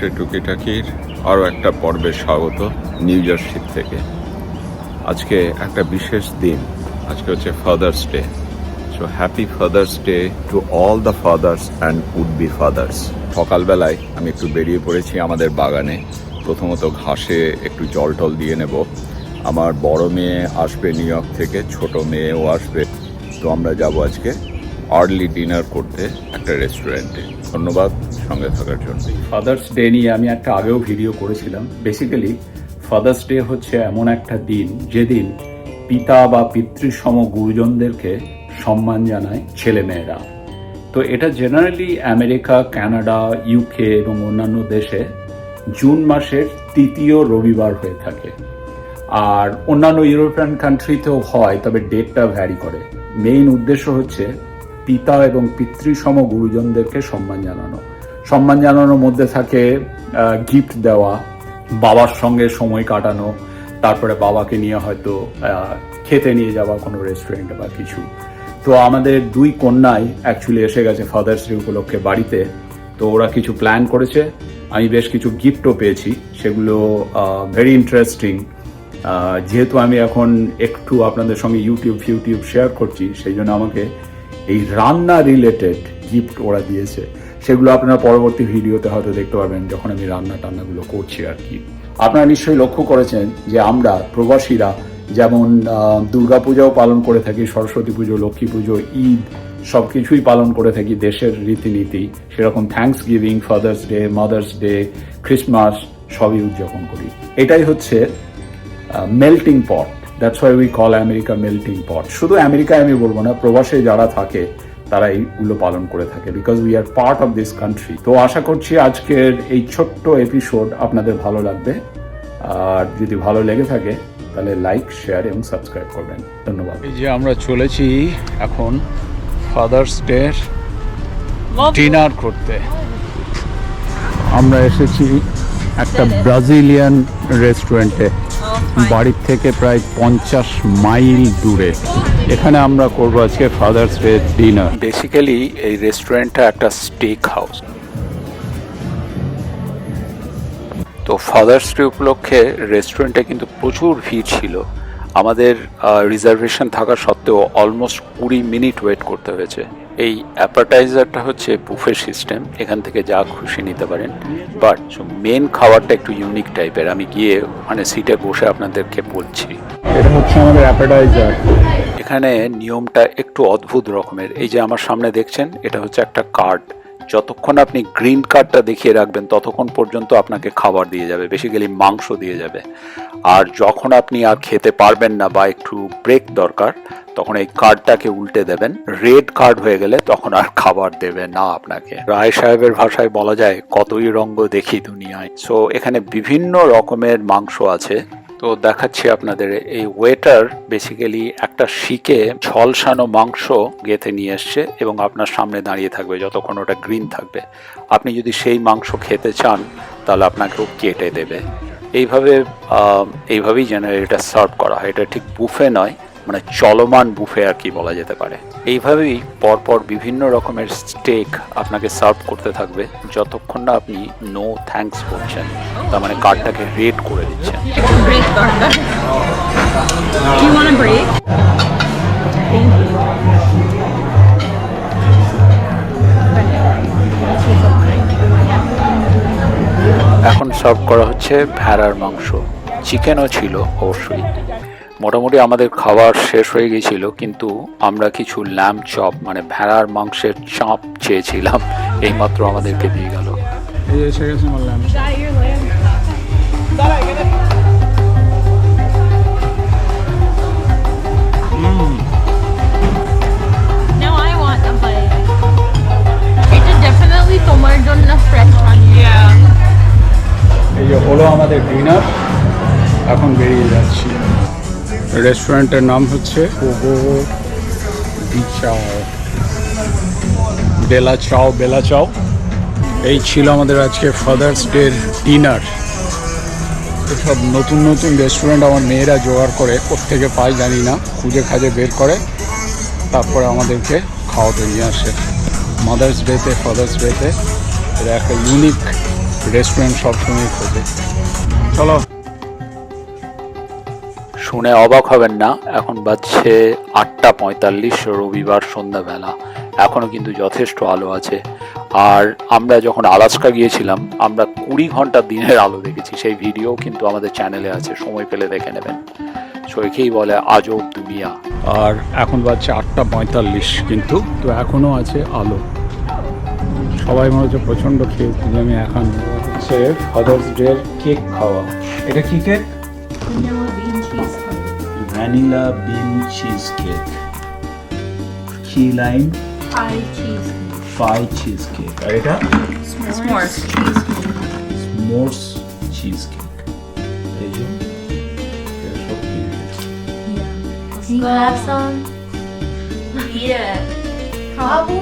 দেশের টুকিটাকির আরও একটা পর্বে স্বাগত নিউ জার্সি থেকে। আজকে একটা বিশেষ দিন। আজকে হচ্ছে Father's Day so happy Father's Day to all the fathers and would be fathers সকালবেলায় আমি একটু বেরিয়ে পড়েছি আমাদের বাগানে। প্রথমত ঘাসে একটু জল টল দিয়ে নেব। আমার বড় মেয়ে আসবে নিউ ইয়র্ক থেকে, ছোট মেয়েও আসবে। তো আমরা যাব আজকে আর্লি ডিনার করতে একটা রেস্টুরেন্টে ধন্যবাদ সঙ্গে থাকার জন্য। ফাদার্স ডে নিয়ে আমি একটা আগেও ভিডিও করেছিলাম। বেসিক্যালি ফাদার্স ডে হচ্ছে এমন একটা দিন, যেদিন পিতা বা পিতৃসম গুরুজনদেরকে সম্মান জানায় ছেলেমেয়েরা। তো এটা জেনারেলি আমেরিকা কানাডা ইউকে এবং অন্যান্য দেশে জুন মাসের তৃতীয় রবিবার হয়ে থাকে। আর অন্যান্য ইউরোপিয়ান কান্ট্রিতেও হয়, তবে ডেটটা ভ্যারি করে। মেইন উদ্দেশ্য হচ্ছে পিতা এবং পিতৃসম গুরুজনদেরকে সম্মান জানানো। সম্মান জানানোর মধ্যে থাকে গিফট দেওয়া, বাবার সঙ্গে সময় কাটানো, তারপরে বাবাকে নিয়ে হয়তো খেতে নিয়ে যাওয়া কোনো রেস্টুরেন্টে বা কিছু। তো আমাদের দুই কন্যাই অ্যাকচুয়ালি এসে গেছে ফাদার্স ডে উপলক্ষে বাড়িতে। তো ওরা কিছু প্ল্যান করেছে। আমি বেশ কিছু গিফটও পেয়েছি। সেগুলো ভেরি ইন্টারেস্টিং যেহেতু আমি এখন একটু আপনাদের সঙ্গে ইউটিউব ফিউটিউব শেয়ার করছি, সেই জন্য আমাকে এই রান্না রিলেটেড গিফট ওরা দিয়েছে। সেগুলো আপনারা পরবর্তী ভিডিওতে হয়তো দেখতে পাবেন যখন আমি রান্না টান্নাগুলো করছি আর কি। আপনারা নিশ্চয়ই লক্ষ্য করেছেন যে আমরা প্রবাসীরা যেমন দুর্গাপূজাও পালন করে থাকি, সরস্বতী পুজো, লক্ষ্মী পুজো, ঈদ সব কিছুই পালন করে থাকি দেশের রীতিনীতি। সেরকম Thanksgiving Father's Day Mother's Day Christmas সবই উদযাপন করি। এটাই হচ্ছে melting pot that's why we call America melting pot শুধু আমেরিকায় আমি বলব না প্রবাসে যারা থাকে তারা এইগুলো পালন করে থাকে because we are part of this country তো আশা করছি আজকের এই ছোট্ট এপিসোড আপনাদের ভালো লাগবে। আর যদি ভালো লেগে থাকে তাহলে লাইক শেয়ার এবং সাবস্ক্রাইব করবেন। ধন্যবাদ। এই যে আমরা চলেছি এখন ফাদার্স ডে ডিনার করতে। আমরা এসেছি একটা ব্রাজিলিয়ান রেস্টুরেন্টে বাড়ির থেকে প্রায় পঞ্চাশ মাইল দূরে। এখানে আমরা করব আজকে ফাদার্স ডে ডিনার বেসিক্যালি এই রেস্টুরেন্টটা একটা স্টেক হাউস তো ফাদার্স ডে উপলক্ষে রেস্টুরেন্টে কিন্তু প্রচুর ভিড় ছিল। আমাদের রিজার্ভেশন থাকা সত্ত্বেও অলমোস্ট কুড়ি মিনিট ওয়েট করতে হয়েছে। এই অ্যাপারটাইজারটা হচ্ছে বুফে সিস্টেম এখান থেকে যা খুশি নিতে পারেন। বাট মেন খাবারটা একটু ইউনিক টাইপের আমি গিয়ে মানে সিটে বসে আপনাদেরকে বলছি। এটা হচ্ছে আমাদের অ্যাপারটাইজার এখানে নিয়মটা একটু অদ্ভুত রকমের। এই যে আমার সামনে দেখছেন এটা হচ্ছে একটা কার্ড যতক্ষণ আপনি গ্রিন কার্ডটা দেখিয়ে রাখবেন, ততক্ষণ পর্যন্ত আপনাকে খাবার দিয়ে যাবে বেসিক্যালি মাংস দিয়ে যাবে। আর যখন আপনি আর খেতে পারবেন না বা একটু ব্রেক দরকার, তখন এই কার্ডটাকে উল্টে দেবেন। রেড কার্ড হয়ে গেলে তখন আর খাবার দেবে না আপনাকে। রায় সাহেবের ভাষায় বলা যায়, কতই রঙ্গ দেখি দুনিয়ায়। সো এখানে বিভিন্ন রকমের মাংস আছে। তো দেখাচ্ছি আপনাদের, এই ওয়েটার বেসিক্যালি একটা শিকে ঝলসানো মাংস গেঁথে নিয়ে এসছে এবং আপনার সামনে দাঁড়িয়ে থাকবে যতক্ষণ ওটা গ্রিন থাকবে। আপনি যদি সেই মাংস খেতে চান, তাহলে আপনাকেও কেটে দেবে। এইভাবে এইভাবেই যেন এটা সার্ভ করা হয়। এটা ঠিক বুফে নয় মানে চলমান বুফে আর কি বলা যেতে পারে। এইভাবেই পরপর বিভিন্ন রকমের স্টেক আপনাকে সার্ভ করতে থাকবে। যতক্ষণ না আপনি নো থ্যাঙ্কস বলছেন তার মানে কার্ডটাকে রেড করে দিচ্ছেন. এখন সার্ভ করা হচ্ছে ভেড়ার মাংস। চিকেনও ছিল অবশ্যই। মোটামুটি আমাদের খাবার শেষ হয়ে গিয়েছিল কিন্তু আমরা কিছু ল্যাম চপ মানে ভেড়ার মাংসের চপ চেয়েছিলাম এইমাত্র আমাদেরকে দিয়ে গেল। এই তোমার জন্য যে হলো আমাদের ডিনার এখন বেরিয়ে যাচ্ছি। রেস্টুরেন্টের নাম হচ্ছে ওগো চাও। বেলা চাও বেলা চাও। এই ছিল আমাদের আজকে ফাদার্স ডের ডিনার এসব নতুন নতুন রেস্টুরেন্ট আমার মেয়েরা জোগাড় করে কোথেকে পায় জানি না, খুঁজে খাজে বের করে, তারপরে আমাদেরকে খাওয়াতে নিয়ে আসে। মাদার্স ডেতে ফাদার্স ডেতে এটা একটা ইউনিক রেস্টুরেন্ট সবসময় খোঁজে। চলো। শুনে অবাক হবেন না এখন বাজছে আটটা পঁয়তাল্লিশ রবিবার সন্ধ্যাবেলা। এখনও কিন্তু যথেষ্ট আলো আছে। আর আমরা যখন আলাস্কা গিয়েছিলাম আমরা কুড়ি ঘণ্টা দিনের আলো দেখেছি। সেই ভিডিও কিন্তু আমাদের চ্যানেলে আছে সময় পেলে দেখে নেবেন। সৈকেই বলে আজব দুনিয়া। আর এখন বাজছে আটটা পঁয়তাল্লিশ কিন্তু তো এখনও আছে আলো। সবাই মনে হচ্ছে প্রচণ্ড খেয়েছি আমি এখন হচ্ছে ফাদার্স ডে কেক খাওয়া। এটা কি cake Vanilla bean cheesecake key lime Pie cheese pie cheesecake আর এটা cake. S'mores cheese cake. S'mores cheesecake এই যে এটা সব কিনে এনেছি। Can you have some? Eat it. Abu!